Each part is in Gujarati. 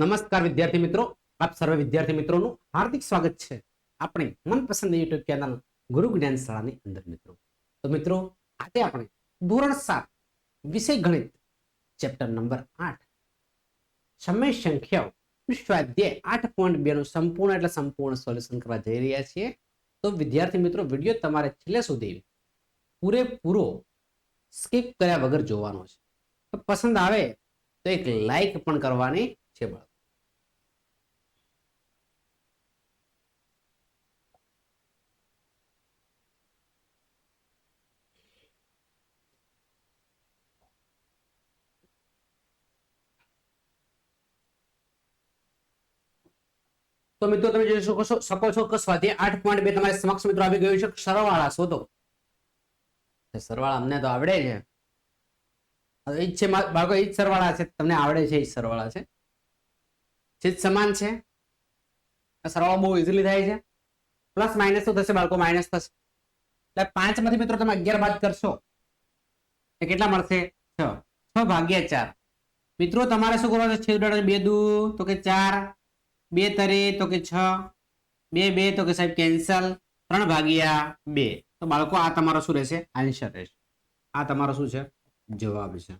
નમસ્કાર વિદ્યાર્થી મિત્રો. આપ સર્વે વિદ્યાર્થી મિત્રોનું હાર્દિક સ્વાગત છે આપણી મનપસંદ યુટ્યુબ ચેનલ ગુરુ જ્ઞાન શાળાની અંદર મિત્રો. તો મિત્રો, આજે આપણે ધોરણ સાત વિષય ગણિત ચેપ્ટર નંબર આઠ સમય સંખ્યાઓ સ્વાધ્યાય આઠ પોઈન્ટ બે નું સંપૂર્ણ એટલે સંપૂર્ણ સોલ્યુશન કરવા જઈ રહ્યા છીએ. તો વિદ્યાર્થી મિત્રો, વીડિયો તમારે છેલ્લે સુધી પૂરેપૂરો સ્કીપ કર્યા વગર જોવાનો છે. પસંદ આવે તો એક લાઈક પણ કરવાની છે બાળકો. તો મિત્રો તમે જોઈ શકો છો શકો છો કે સ્વાધ્યાય આઠ પોઈન્ટ બે તમારી સમક્ષ મિત્રો આવી ગયું છે, સરવાળા શોધો. સરવાળા અમને તો આવડે છે. એ જ છે, બાળકો, ઈ જ સરવાળા છે, તમને આવડે છે એ સરવાળા છે. છે સમાન છે? સરવાળો બહુ ઇઝીલી થાય છે. પ્લસ માઇનસ શું થશે? બાળકો માઇનસ થશે. એટલે પાંચમાંથી મિત્રો તમે અગિયાર બાદ કરશો એ કેટલા મળશે? છ. છ ભાગ્યા ચાર. મિત્રો, તમારે શું કરવાનું છે? છેદ? બે દુ તો કે ચાર. બે તરે તો કે છ. બે બે તો કે સાહેબ કેન્સલ ત્રણ ભાગ્યા બે. તો બાળકો, આ તમારો શું રહેશે? આન્સર રહેશે. આ તમારો શું છે? જવાબ છે.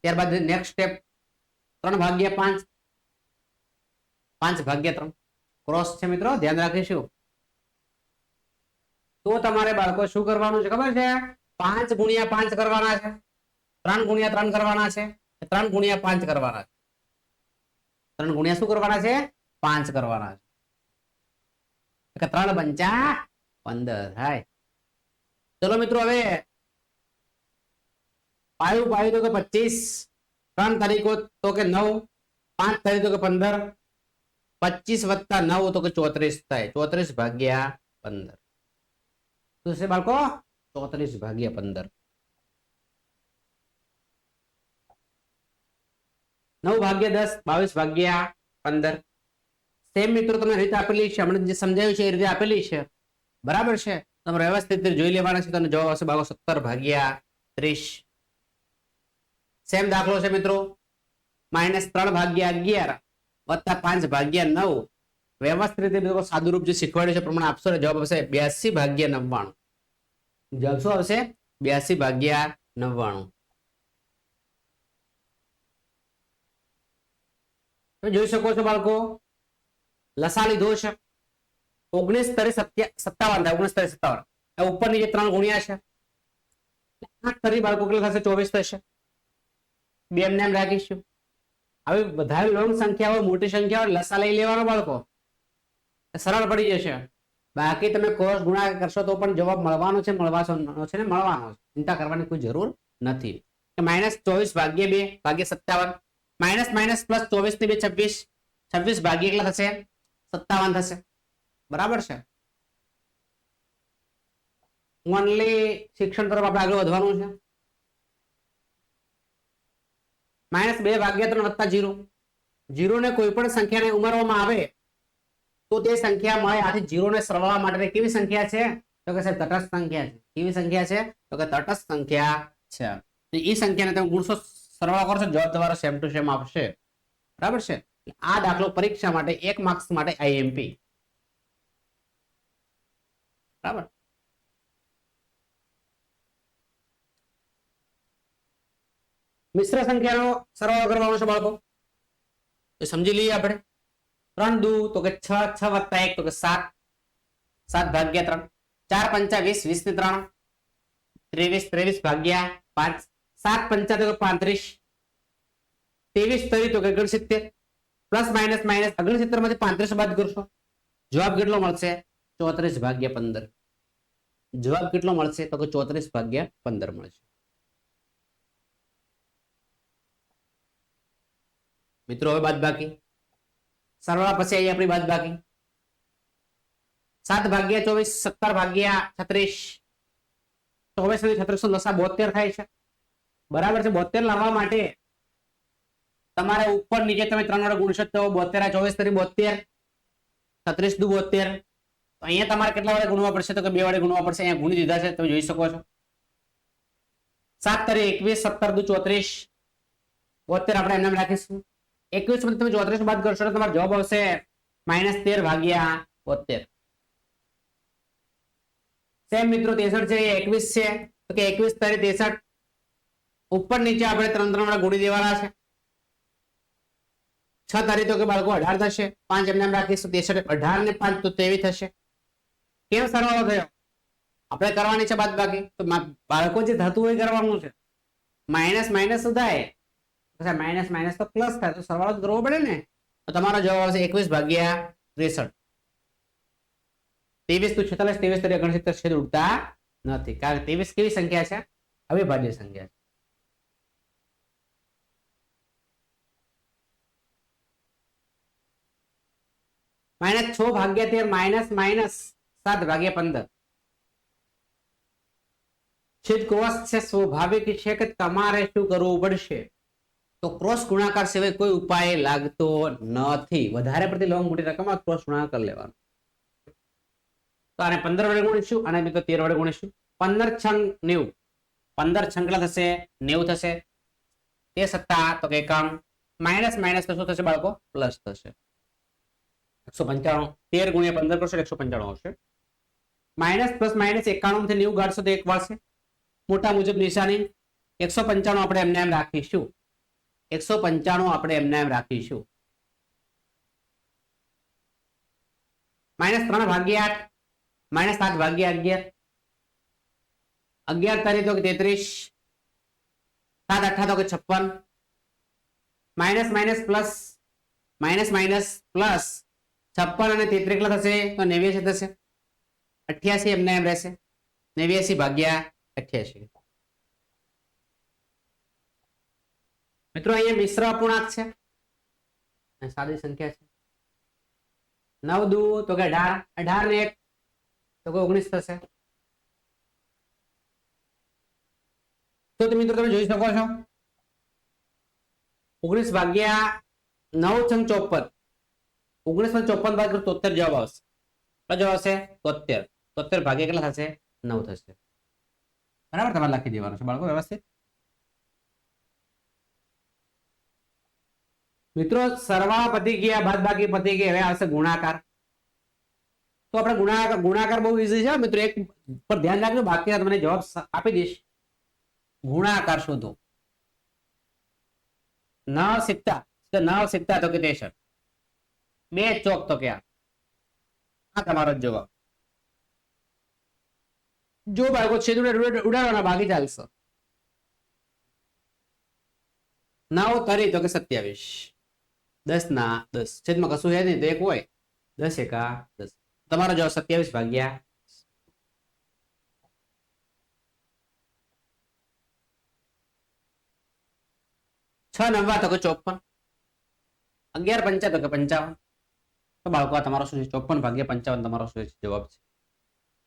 ત્યારબાદ નેક્સ્ટ સ્ટેપ ત્રણ ભાગ્યા પાંચ. પાંચ ભાગ્યા ત્રણ. ક્રોસ છે મિત્રો, ધ્યાન રાખીશું. તો તમારે બાળકો શું કરવાનું છે ખબર છે? પાંચ ગુણ્યા પાંચ કરવાના છે. ત્રણ ગુણ્યા ત્રણ કરવાના છે. ત્રણ ગુણ્યા પાંચ કરવાના છે. ત્રણ ગુણ્યા શું કરવાના છે? પાંચ કરવાના છે. ત્રણ પંચા પંદર. થાય ચલો મિત્રો, હવે પાયું પાયું તો પચીસ. ત્રણ તારીખો તો કે નવ, પાંચ તારીખ તો કે પંદર, પચીસ વત્તા નવ તો કે ચોત્રીસ થાય. ચોત્રીસ ભાગ્યા પંદર. શું છે બાળકો? ચોત્રીસ ભાગ્યા પંદર. નવ ભાગ્યા દસ, બાવીસ ભાગ્યા પંદર. સેમ મિત્રો તમને રીત આપેલી છે. હમણાં જે સમજાવ્યું છે એ રીતે આપેલી છે. બરાબર છે? તમે વ્યવસ્થિત જોઈ લેવાના છે. તમને જવાબ આવશે બાળકો, સત્તર ભાગ્યા ત્રીસ. સેમ દાખલો છે મિત્રો? માઇનસ ત્રણ ભાગ્યા અગિયાર વત્તા પાંચ ભાગ્યા નવ. વ્યવસ્થિત રીતે મિત્રો સાદુરૂપ જે શીખવાડ્યું છે, પ્રમાણે આપશો ને જવાબ આવશે બ્યાસી ભાગ્યા નવ્વાણું. જવાબ શું આવશે? બ્યાસી ભાગ્યા નવ્વાણું. તમે જોઈ શકો છો બાળકો લસા લીધો છે. ઓગણીસ તરી સત્તાવન થાય, ઓગણીસ તરી સત્તાવન. ઉપર ઉપરની જે ત્રણ ગુણ્યા છે, આઠ તરી બાળકો કેટલા થશે? ચોવીસ થશે. બે એમને એમ રાખીશું. હવે વધારે લોંગ સંખ્યા હોય મોટી સંખ્યા હોય લસા લઈ લેવાનો બાળકો. સરળ પડી જશે. બાકી તમે કોર્સ ગુણાકાર કરશો તો પણ જવાબ મળવાનો છે મળવાનો છે ને મળવાનો છે. ચિંતા કરવાની કોઈ જરૂર નથી. માઇનસ ચોવીસ ભાગ્ય બે, ભાગ્ય સત્તાવન. માઇનસ માઇનસ પ્લસ ચોવીસની બે, છવ્વીસ. છવ્વીસ ભાગ્ય કેટલા થશે. સત્તાવન થશે. બરાબર છે? ઓનલી શિક્ષણ તરફ આપણે આગળ વધવાનું છે. માઇનસ બે ભાગ્યા ત્રણ વત્તા જીરો. જીરો ને કોઈ પણ સંખ્યાને ઉમેરવામાં આવે, તો તે સંખ્યા મળે. આથી જીરો ને સરવાળવા માટે કેવી સંખ્યા છે? તો કે સાહેબ તટસ્થ સંખ્યા છે. કેવી સંખ્યા છે? તો કે તટસ્થ સંખ્યા છે. એ સંખ્યાને તમે ગુણસો સરવાળો કરશો, જવાબ તમારો સેમ ટુ સેમ આવશે. બરાબર છે? આ દાખલો પરીક્ષા માટે, એક માર્ક્સ માટે આઈએમપી બરાબર? મિશ્ર સંખ્યાનો સરવાળો કરવાનો છે બાળકો. તો સમજી લઈએ આપણે. ત્રણ દુ તો કે છ છ વત્તા એક તો કે સાત. સાત ભાગ્યા ત્રણ. ચાર પંચા વીસ વીસ ને ત્રણ. ત્રેવીસ ત્રેવીસ ભાગ્યા પાંચ. સાત પંચા તો કે પાંત્રીસ. ત્રેવીસ તરી તો કે ઓગણસિત્તેર પ્લસ, માઇનસ માઇનસ ઓગણસિત્તેરમાંથી પાંત્રીસ બાદ કરશો. જવાબ કેટલો મળશે? ચોત્રીસ ભાગ્યા પંદર. જવાબ કેટલો મળશે? તો કે ચોત્રીસ ભાગ્યા પંદર મળશે. મિત્રો, હવે બાદ બાકી. સરવાળા પછી અહીંયા આપણી બાદ બાકી. સાત ભાગ્યા ચોવીસ, સત્તર ભાગ્યા છત્રીસ. ચોવીસ સુધી છત્રીસો લસા બોતેર થાય છે. બરાબર છે? બોતેર લાવવા માટે તમારે ઉપર નીચે તમે ત્રણ વડે ગુણશો તો બોતેર ચોવીસ તરી બોતેર. છત્રીસ દુ બોતેર. તો અહીંયા તમારે કેટલા વડે ગુણવા પડશે? તો કે બે વડે ગુણવા પડશે, અહીંયા ગુણી દીધા છે, તમે જોઈ શકો છો. સાત તરી એકવીસ, સત્તર દુ ચોત્રીસ. બોતેર આપણે એમને રાખીશું. એકવીસમાંથી તમે ચોત્રીસ બાદ કરશો તો તમારો જવાબ આવશે માઇનસ તેર ભાગ્યા બોતેર સેમ મિત્રો તેસઠ છે એકવીસ છે. તો કે એકવીસ તારી તેસઠ ઉપર નીચે આપણે ત્રણ ત્રણ વડે ગુણી દેવાના છે. છ તારીખ તો કે બાળકો અઢાર થશે. પાંચ એમને એમ રાખીશું તેસઠ અઢાર ને પાંચ તો તેવી થશે. કેમ સરવાળો થયો? આપણે કરવાની છે બાદ બાકી તો બાળકો જે થતું હોય કરવાનું છે. માઇનસ માઇનસ શું થાય માઇનસ માઇનસ તો પ્લસ થાય. તો સરવાળો કરવો પડે ને, તો તમારો જવાબ આવશે એકવીસ ભાગ્યા ત્રેસઠ. ત્રેવીસ તો છેતાલીસ, ત્રેવીસ તરીકે ગણતરી છેદ ઉડતા નથી. કારણ કે ત્રેવીસ કેવી સંખ્યા છે? અવિભાજ્ય સંખ્યા છે. માઇનસ છ ભાગ્યા તેર માઇનસ માઇનસ સાત ભાગ્યા પંદર. છેદ ક્રોસ છે સ્વાભાવિક છે કે તમારે શું કરવું પડશે? તો ક્રોસ ગુણાકાર સિવાય કોઈ ઉપાય લાગતો નથી. વધારે પડતી લોંગ મોટી રકમ ક્રોસ ગુણાકાર લેવાનો. તો આને પંદર વડે ગુણીશું અને મિત્રો તેર વડે ગુણીશું. પંદર છંગ નેવું. પંદર છંગલા થશે, નેવું થશે. તે સત્તા તો કે કામ માઇનસ માઇનસ તો શું થશે બાળકો? પ્લસ થશે. એકસો પંચાણું. તેર ગુણ્યા પંદર કરશો એકસો પંચાણું આવશે. માઇનસ પ્લસ માઇનસ એકાણું થી નેવું ગાઢશો તો એક વાળશે. મોટા મુજબ નિશાની. એકસો પંચાણું આપણે એમને એમ રાખીશું. એકસો પંચાણું આપણે એમને એમ રાખીશું. માઇનસ ત્રણ ભાગ્યા આઠ, માઇનસ સાત ભાગ્યા અગિયાર. અગિયાર તારીખ તો તેત્રીસ, સાત અઠા તો કે છપ્પન. Minus minus plus, minus minus plus છપ્પન અને તેત્રીસ કેટલા થશે? તો નેવ્યાસી થશે. અઠ્યાસી એમને એમ રહેશે. નેવ્યાસી ભાગ્યા અઠ્યાસી. મિત્રો, અહીંયા મિશ્ર અપૂર્ણાંક છે સાદી સંખ્યા છે. નવ દુ, તો કે અઢાર. અઢાર ને એક, તો કે ઓગણીસ થશે. તો મિત્રો, તમે જોઈ શકો છો. ઓગણીસ ભાગ્યા નવ છંગ ચોપન ઓગણીસ ચોપન ભાગ તોતેર જવાબ આવશે. કેટલો જવાબ આવશે? તોતેર તોતેર ભાગ્યા કેટલા થશે? નવ થશે. બરાબર? તમારે લખી દેવાનું છે બાળકો, વ્યવસ્થિત? મિત્રો, સરવાળા પતી ગયા બાદ બાકી પતી ગયા હવે આવશે ગુણાકાર. તો આપણે ગુણાકાર ગુણાકાર બહુ ઈઝી છે મિત્રો. એક પર ધ્યાન રાખજો, બાકી તમને જવાબ આપી દઈશ. ગુણાકાર શોધો. નવ સિત્તા તો નવ સિત્તા તો કે તેસઠ બે ચોક તો કે આ. તમારો જ જવાબ. જો બાળકો ઉડા- ઉડાડવાના બાકી ચાલશે. નવ તરી તો કે સત્યાવીસ. દસ ના દસ. છેદમાં કશું છે નહીં, તો એક હોય. દસ એકા દસ. તમારો જવાબ સત્યાવીસ ભાગ્યા છ નવા તો કે ચોપન. અગિયાર પંચા તો કે પંચાવન. તો બાળકો તમારો શું છે? ચોપન ભાગ્યા પંચાવન તમારો શું છે? જવાબ છે.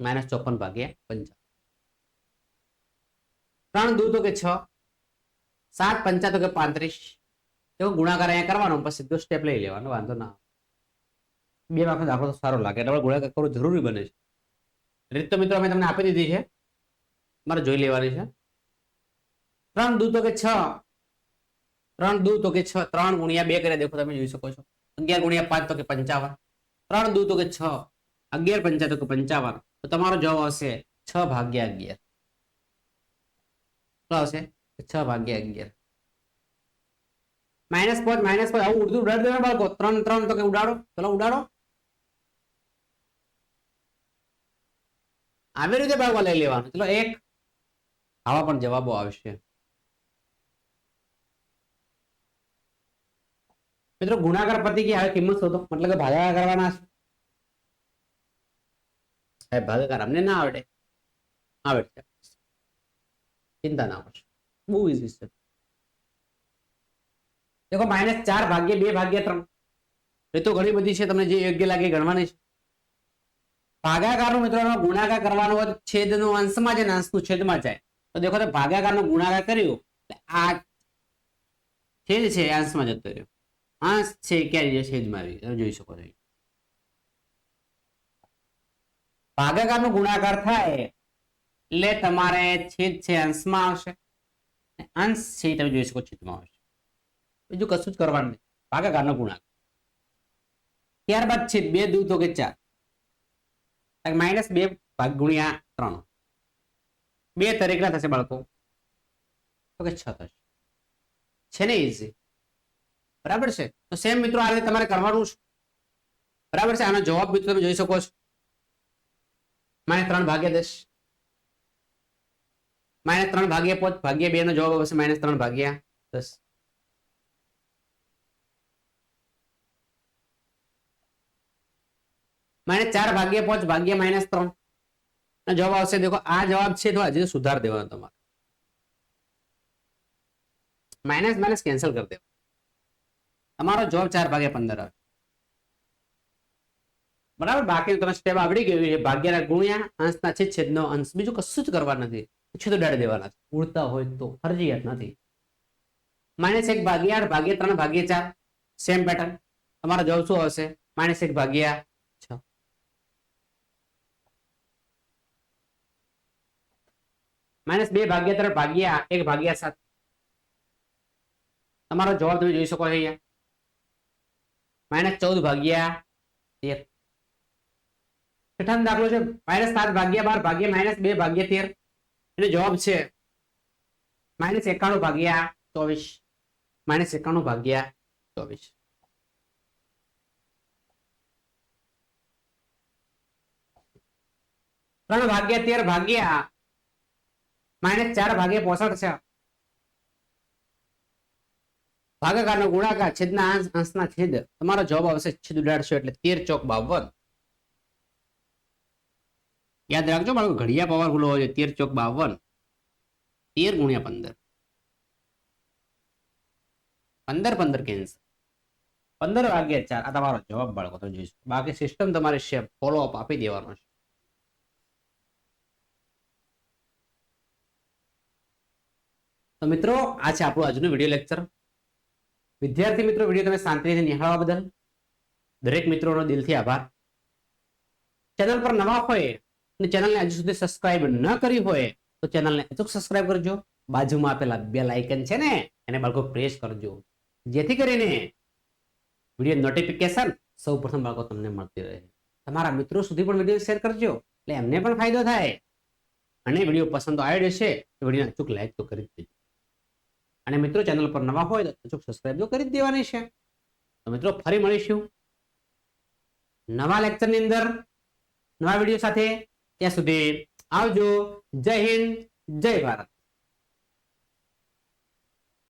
માઇનસ ચોપન ભાગ્યા પંચાવન. ત્રણ દુ તો કે છ. સાત પંચા તો કે પાંત્રીસ. એવો ગુણાકાર અહીંયા કરવાનો પછી સીધો સ્ટેપ લઈ લેવાનો, વાંધો ના બે વખત દાખલો તો સારો લાગે, એટલે ગુણાકાર કરવો જરૂરી બને છે. રીત તો મિત્રો અમે તમને આપી દીધી છે. મારે જોઈ લેવાની છે. ત્રણ દૂ તો કે છ. ત્રણ દૂ તો કે છ, ત્રણ ગુણ્યા બે કર્યા, દેખો તમે જોઈ શકો છો. અગિયાર ગુણ્યા પાંચ તો કે પંચાવન. ત્રણ દૂ તો કે છ. અગિયાર પંચા તો કે પંચાવન. તો તમારો જવાબ આવશે છ ભાગ્યા અગિયાર. આવશે? છ ભાગ્યા અગિયાર. માઇનસ પાંચ માઇનસ પાંચ. આવું ઉડતું ઉડાડી દેવાનું બાળકો. ત્રણ ત્રણ તો કે ઉડાડો. ચલો ઉડાડો. આવી રીતે બાળકો લઈ લેવાનું. ચલો એક. આવા પણ જવાબો આવશે. મિત્રો, ગુણાકાર પતિ કે હવે કિંમત શોધો. મતલબ કે ભાગાકાર કરવાના છે. સાહેબ ભાગાકાર અમને ના આવડે. આવડે છે ચિંતા ના કરશો. બહુ ઇઝી છે. દેખો, માઇનસ ચાર ભાગ્ય બે ભાગ્ય ત્રણ. એ તો ઘણી બધી છે, તમને જે યોગ્ય લાગે ગણવાની છે. ભાગાકારનો મિત્રો ગુણાકાર કરવાનો હોય છેદનો અંશમાં જાય અંશનું છેદમાં જાય. તો દેખો, તો ભાગાકારનો ગુણાકાર કર્યો આ છેદ છે અંશમાં જતો રહ્યો. અંશ છે ક્યારે જાય? છેદમાં આવી તમે જોઈ શકો છો. ભાગાકારનો ગુણાકાર થાય, એટલે તમારે છેદ છે, અંશમાં આવશે. અંશ છે તમે જોઈ શકો, છેદમાં આવશે. બીજું કશું જ કરવાનું નહીં. ભાગાકારનો ગુણાકાર ત્યારબાદ છે બે દુ તો કે ચાર માઇનસ બે ભાગ ગુણ્યા ત્રણ. બે તરીકના થશે બાળકો. તો કે છ થશે. છે ને ઇઝી બરાબર છે? તો સેમ મિત્રો આ રીતે તમારે કરવાનું છે. બરાબર છે? આનો જવાબ મિત્રો તમે જોઈ શકો છો. માઇનસ ત્રણ ભાગ્યા દસ. માઇનસ ત્રણ ભાગ્યા પાંચ. ભાગ્યા બે નો જવાબ આવશે માઇનસ ત્રણ ભાગ્યા દસ. માઇનસ ચાર ભાગ્યા પાંચ ભાગ્યા માઇનસ ત્રણ. જવાબ આવશે, દેખો, આ જવાબ છે તો હજી સુધાર દેવાનો તમારે. માઇનસ માઇનસ કેન્સલ કરી દેવાનો. તમારો જવાબ ચાર ભાગ્યા પંદર આવે. બરાબર? બાકી તમે સ્ટેપ આવડી ગયું ભાગ્યના ગુણ્યા, અંશના છે છેદનો અંશ. બીજું કશું જ કરવા નથી. છેદો ડાળી દેવાના છે. ઉડતા હોય તો ફરજિયાત નથી. માઇનસ એક ભાગ્યા આઠ ભાગ્યા ત્રણ ભાગ્યા ચાર. સેમ પેટર્ન તમારો જવાબ શું આવશે? માઇનસ એક ભાગ્યા માઇનસ બે ભાગ્યા ત્રણ ભાગ્યા એક ભાગ્યા સાત. તમારો જવાબ તમે જોઈ શકો છો અહીંયા. માઇનસ ચૌદ ભાગ્યા તેર. છઠ્ઠાનો દાખલો છે, માઇનસ સાત ભાગ્યા બાર ભાગ્યા માઇનસ બે ભાગ્યા તેર. એટલે જવાબ છે, માઇનસ એકાણું ભાગ્યા ચોવીસ. માઇનસ એકાણું ભાગ્યા ચોવીસ. ત્રણ ભાગ્યા તેર ભાગ્યા માઇનસ ચાર ભાગ્યા પોસઠ છે. ભાગાકારનો ગુણાકાર છેદના અંશ અંશના છેદ. તમારો જવાબ આવશે છેદ ઉડાડશો એટલે તેર ચોક બાવન. યાદ રાખજો બાળકો ઘડિયા પાવરફુલ હોવો જોઈએ તેર ચોક બાવન. તેર ગુણ્યા પંદર. પંદર પંદર કેન્સર પંદર વાગ્યા ચાર. આ તમારો જવાબ બાળકો, તમે જોઈશું બાકી સિસ્ટમ તમારે ફોલો અપ આપી દેવાનો છે. તો મિત્રો, આ છે આપણું આજનું વીડિયો લેક્ચર વિદ્યાર્થી મિત્રો વીડિયો તમે શાંતિથી નિહાળવા બદલ દરેક મિત્રોનો દિલથી આભાર. ચેનલ પર નવા હોય અને ચેનલને હજુ સુધી સબસ્ક્રાઇબ ન કરી હોય, તો ચેનલને અચૂક સબસ્ક્રાઇબ કરજો. બાજુમાં આપેલા બે લાઇકન છે ને, એને બાળકો પ્રેસ કરજો. જેથી કરીને વીડિયો નોટિફિકેશન સૌ પ્રથમ બાળકો તમને મળતી રહે. તમારા મિત્રો સુધી પણ વીડિયો શેર કરજો, એટલે એમને પણ ફાયદો થાય. અને વીડિયો પસંદ આવ્યો છે તો વિડીયોને અચૂક લાઇક તો કરી જ દેજો. અને મિત્રો ચેનલ પર નવા હોય તો અચૂક સબસ્ક્રાઇબ તો કરી જ દેવાની છે. તો મિત્રો, ફરી મળીશું નવા લેક્ચરની અંદર, નવા વીડિયો સાથે. ત્યાં સુધી આવજો. જય હિન્દ, જય ભારત.